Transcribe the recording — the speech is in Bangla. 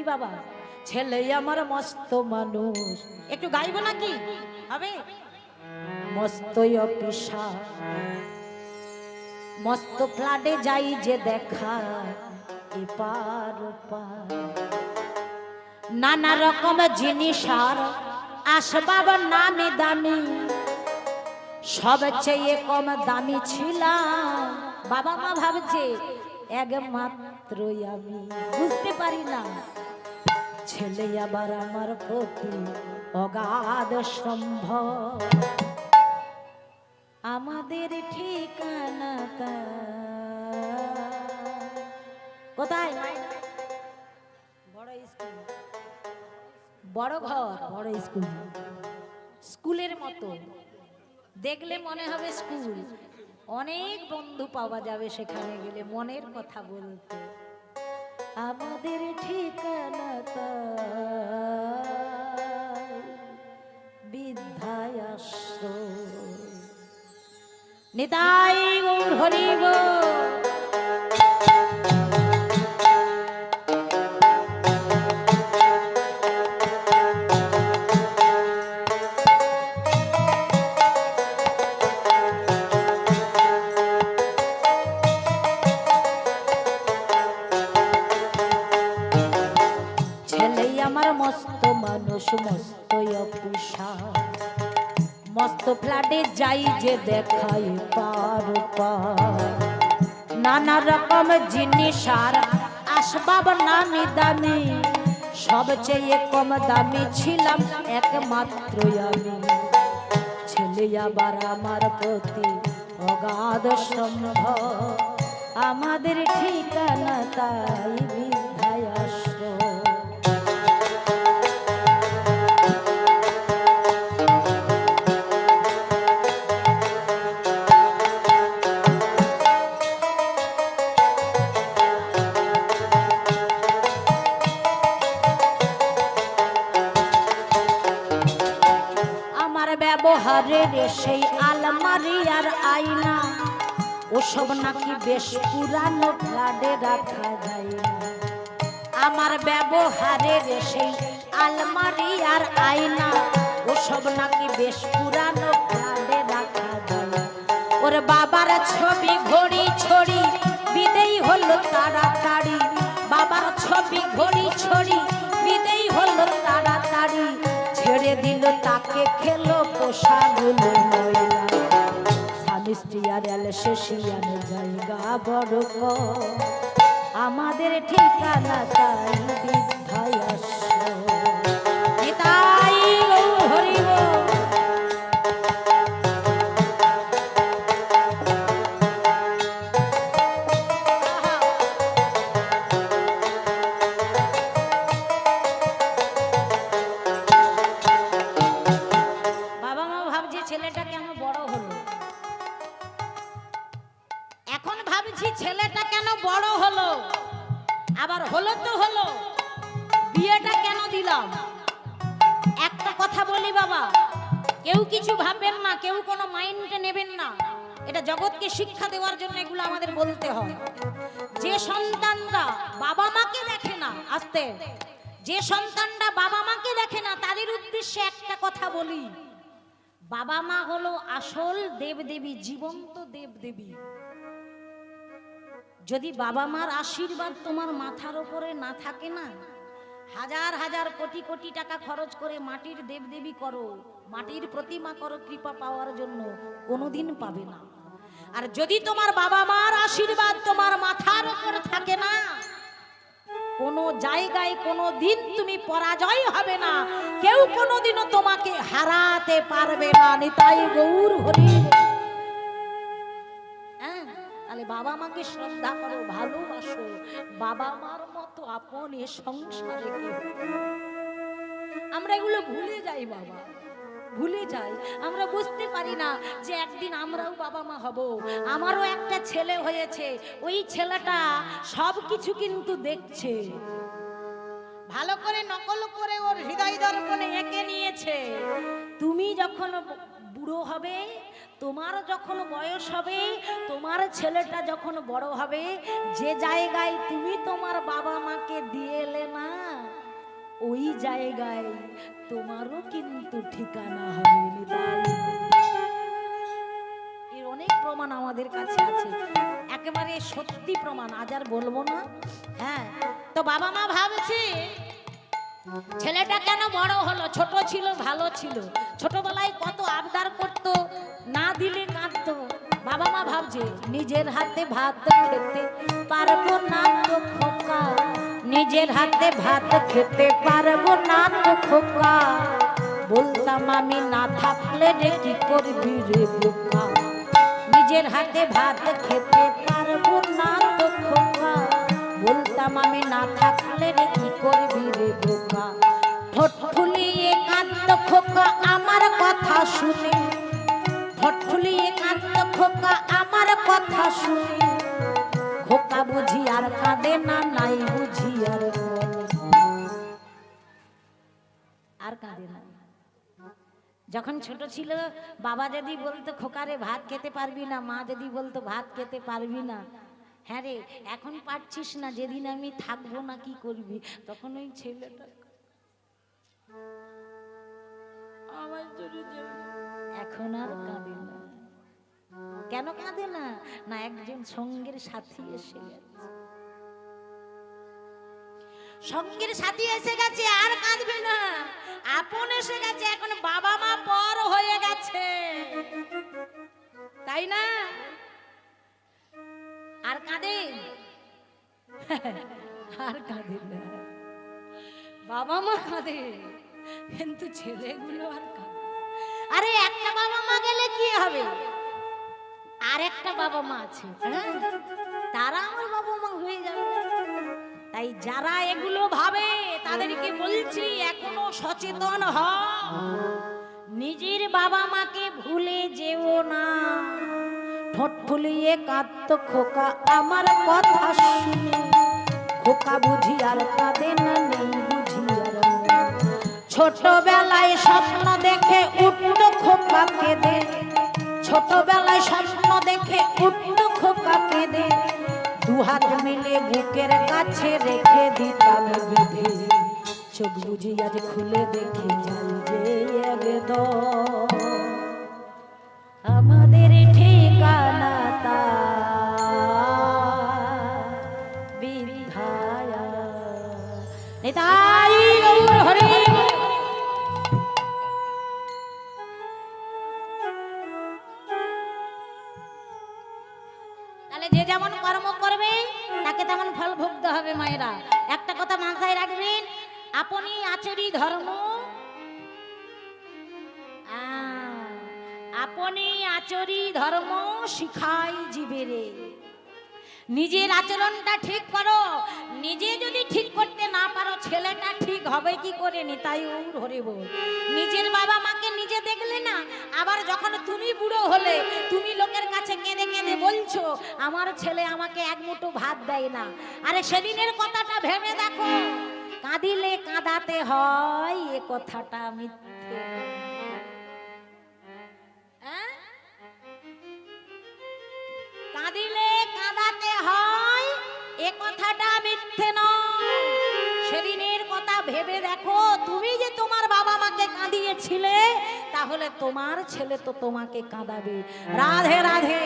কি বাবা? ছেলে আমার মস্ত মানুষ। একটু গাইবো নাকি? হবে? মস্ত অপিসা মস্ত ফ্লাডে যাই যে দেখা ওপার নানা রকম জিনিস আর আসবাব নামি দামি। সবচেয়ে কম দামি ছিলাম। বাবা মা ভাবছে, একমাত্রই আমি। বুঝতে পারি না। ছেলে আবার আমার প্রতি অগাধ সম্ভব। আমাদের ঠিকানা কোথায়? বড় স্কুল। বড় ঘর। বড় স্কুল। স্কুলের মতো। দেখলে মনে হবে স্কুল। অনেক বন্ধু পাওয়া যাবে সেখানে গেলে মনের কথা বলতে। আমাদের ঠিকানা বিদ্যায় নিতাই গৌর হরি মানুষ মস্ত অপুষা মস্ত ফ্ল্যাটে যাই যে দেখাই পার নানা রকম জিনিস আর আসবাব নামি দামি সবচেয়ে কম দামি ছিলাম একমাত্র আমি। ছেলে আবার আমার প্রতি অগাধ সম্ভব। আমাদের ঠিকানা তাই বিদ্যায় ব্যবহারের সেই আলমারি আর আয়না, ওসব নাকি বেশ পুরানো ফ্লাডে রাখা যায় আমার ব্যবহারের সেই আলমারি আর আয়না, ওসব নাকি বেশ পুরানো ফ্লাডে রাখা যায় ওর বাবার ছবি ঘড়ি ছড়ি, বিদেই হলো তাড়াতাড়ি। বাবার ছবি ঘড়ি ছড়ি, বিদেই হলো তাড়াতাড়ি। ছেড়ে দিল তাকে খেলো ময়লা স্বামী স্ত্রী আর শেষিয়ানে জায়গা বড় আমাদের ঠিকানা তাই বিদ্যায় ছেলেটা কেন বড় হলো? এখন ভাবছি ছেলেটা কেন বড় হলো? আবার হলো তো হলো। বিয়েটা কেন দিলাম? একটা কথা বলি বাবা, কেউ কিছু ভাববেন না, কেউ কোনো মাইন্ডে নেবেন না। এটা জগৎকে শিক্ষা দেওয়ার জন্য এগুলো আমাদের বলতে হয়। যে সন্তানরা বাবা মাকে দেখে না, আস্তে, যে সন্তানরা বাবা মাকে দেখে না, তাদের উদ্দেশ্যে একটা কথা বলি। বাবা মা হলো আসল দেবদেবী, জীবন্ত দেবদেবী। যদি বাবা মার আশীর্বাদ তোমার মাথার উপরে না থাকে না, হাজার হাজার কোটি কোটি টাকা খরচ করে মাটির দেবদেবী করো, মাটির প্রতিমা করো, কৃপা পাওয়ার জন্য কোনোদিন পাবে না। আর যদি তোমার বাবা মার আশীর্বাদ তোমার মাথার উপরে থাকে না কোনো জায়গায় কোনো দিন তুমি পরাজয় হবে না। কেউ কোনোদিনও তোমাকে হারাতে পারবে না, নিতাই গৌর হরি। হ্যাঁ তাহলে বাবা মাকে শ্রদ্ধা করো, ভালোবাসো। বাবা মার মতো আপন এ সংসারে আমরা এগুলো ভুলে যাই বাবা। ভুলে যাই। আমরা বুঝতে পারি না যে একদিন আমরাও বাবা মা হব। আমারও একটা ছেলে হয়েছে। ওই ছেলেটা সব কিছু কিন্তু দেখছে। ভালো করে নকল করে ওর হৃদয় দর্পণে এঁকে নিয়েছে। তুমি যখন বুড়ো হবে, তোমার যখন বয়স হবে, তোমার ছেলেটা যখন বড় হবে, যে জায়গায় তুমি তোমার বাবা মাকে দিয়ে এলে না ওই জায়গায় তোমারও কিন্তু ঠিকানা হবে এর অনেক প্রমাণ আমাদের কাছে আছে। একেবারে সত্যি প্রমাণ, আজ আর বলব না। হ্যাঁ তো বাবা মা ভাবছে, ছেলেটা কেন বড় হলো? ছোট ছিল, ভালো ছিল। ছোটবেলায় কত আবদার করত, না দিলে কাঁদতো। বাবা মা ভাবছে, নিজের হাতে ভাত খেতে পারব না তো খোকা। নিজের হাতে ভাত খেতে পারব না তো খোকা। বলতাম আমি না থাকলে রে কি করবি রে বোকা। নিজের হাতে ভাত খেতে পারব না তো খোকা। বলতাম আমি না থাকলে রে কি করবি রে বোকা। ঠোঁট ফুলিয়ে কাঁদত খোকা আমার কথা শুনে। ঠোঁট ফুলিয়ে কাঁদত খোকা আমার কথা শুনে। বুঝি আর কাঁদে না, নাই বুঝি আর আর কাঁদে না। যখন ছোট ছিল, বাবা যদি বলতো, খোকারে, ভাত খেতে পারবি না? মা যদি বলতো, ভাত খেতে পারবি না? হ্যাঁ রে, এখন পারছিস না, যেদিন আমি থাকব না, কি করবি? তখন ওই ছেলেটা এখন আর কাঁদে না। কেন কাঁদে না? না একজন সঙ্গের সাথী এসে গেছে। সঙ্গের সাথী এসে গেছে, আর কাঁদবে না। আপন এসে গেছে, এখন বাবা মা পর হয়ে গেছে। তাই না? আর কাঁদে? আর কাঁদে না। বাবা মা কাঁদে, কিন্তু ছেলেগুলো আর কাঁদে আরে একটা বাবা মা গেলে কি হবে? আর একটা বাবা মা আছে হ্যাঁ? তারা আমার বাবা মা হয়ে যাবে। তাই যারা এগুলো ভাবে, তাদেরকে বলছি, এখনও সচেতন হ নিজের বাবা মাকে ভুলে যেও না। ঠোঁট ফুলিয়ে কাঁদত খোকা, আমার কথা শুনে। খোকা বুঝি আর কাঁদে না, নেই বুঝি আর। ছোটবেলায় স্বপ্ন দেখে উঠত খোকা কেঁদে। ছোটবেলায় স্বপ্ন দেখে উঠত খোকা দু হাত মিলে বুকের কাছে রেখে দিতাম বিধি। চোখ বুঝি আজ খুলে দেখি যাই যে হবে মায়েরা। একটা কথা মাথায় রাখবেন, আপনি আচরি ধর্ম। আপনি আচরি ধর্ম শিখাই জীবেরে। নিজের আচরণটা ঠিক করো, নিজে যদি ঠিক করতে না পারো, ছেলেটা ঠিক হবে কি করে নি তাই ওর হরে বল নিজের বাবা মাকে না, আবার যখন তুমি বুড়ো হলে, তুমি লোকের কাছে কেঁদে কেঁদে বলছো, আমার ছেলে আমাকে এক মুঠো ভাত দেয় না। আরে সেদিনের কথাটা ভেবে দেখো, কাঁদিলে কাঁদাতে হয়, এ কথাটা হ্যাঁ কাঁদিলে কাঁদাতে হয়, এ কথাটা মিথ্যে নয়। সেদিনের কথা ভেবে দেখো, তুমি যে তোমার বাবা মাকে কাঁদিয়েছিলে তাহলে তোমার ছেলে তো তোমাকে কাঁদাবে। রাধে রাধে।